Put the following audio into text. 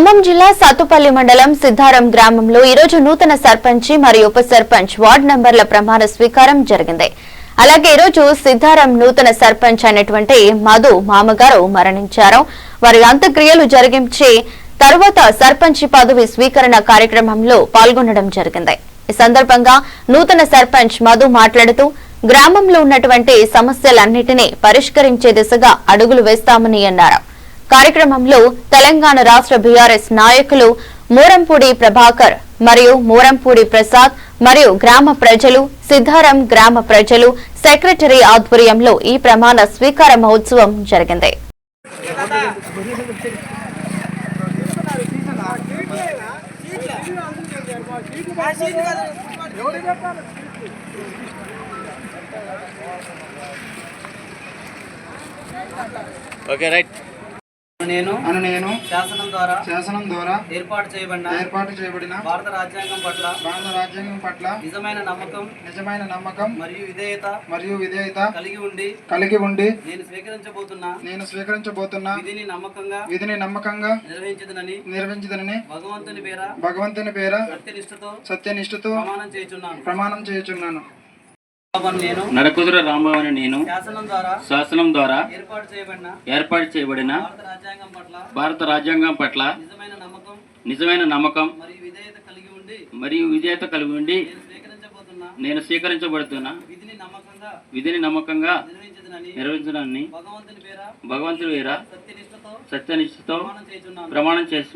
ఖమ్మం జిల్లా సత్తుపల్లి మండలం సిద్ధారం గ్రామంలో ఈ రోజు నూతన సర్పంచి మరియు ఉప సర్పంచ్ వార్డు నంబర్ల ప్రమాణ స్వీకారం జరిగింది. అలాగే ఈ రోజు సిద్ధారం నూతన సర్పంచ్ అయినటువంటి మధు మామగారు మరణించారు. వారి అంత్యక్రియలు జరిగించి తర్వాత సర్పంచి పదవి స్వీకరణ కార్యక్రమంలో పాల్గొనడం జరిగింది. ఈ సందర్భంగా నూతన సర్పంచ్ మధు మాట్లాడుతూ గ్రామంలో ఉన్నటువంటి సమస్యలన్నింటినీ పరిష్కరించే దిశగా అడుగులు వేస్తామని అన్నారు. కార్యక్రమంలో తెలంగాణ రాష్ట్ర బీఆర్ఎస్ నాయకులు మూరంపూడి ప్రభాకర్ మరియు మూరంపూడి ప్రసాద్ మరియు గ్రామ ప్రజలు సిద్ధారం గ్రామ ప్రజలు సెక్రటరీ ఆధ్వర్యంలో ఈ ప్రమాణ స్వీకార మహోత్సవం జరిగింది. ఓకే రైట్ నేను అని నేను శాసనం ద్వారా శాసనం ద్వారా ఏర్పాటు చేయబడిన ఏర్పాటు చేయబడిన భారత రాజ్యాంగం పట్ల భారత రాజ్యాంగం పట్ల నిజమైన నమ్మకం నిజమైన నమ్మకం మరియు విధేయత మరియు విధేయత కలిగి ఉండి కలిగి ఉండి నేను స్వీకరించబోతున్న నేను స్వీకరించబోతున్న విధిని నమ్మకంగా విధిని నమ్మకంగా నిర్వహించదనని నిర్వహించదనని భగవంతుని పేర భగవంతుని పేర సత్యనిష్టతో సత్యనిష్ఠతో ప్రమాణం చేయుచున్నాను. ప్రమాణం చేయుచున్నాను. నరకుదుర రాంబాబుని నేను. శాసనం ద్వారా ఏర్పాటు చేయబడిన భారత రాజ్యాంగం పట్ల నిజమైన నమ్మకం మరియు విధేయత కలిగి ఉండి మరియు విధేయత కలిగి ఉండి నేను స్వీకరించబడుతున్న విధిని నమ్మకంగా నిర్వహించడాన్ని భగవంతుని వీర సత్యనిష్టతో ప్రమాణం చేయుచున్నాను. ప్రమాణం చేసి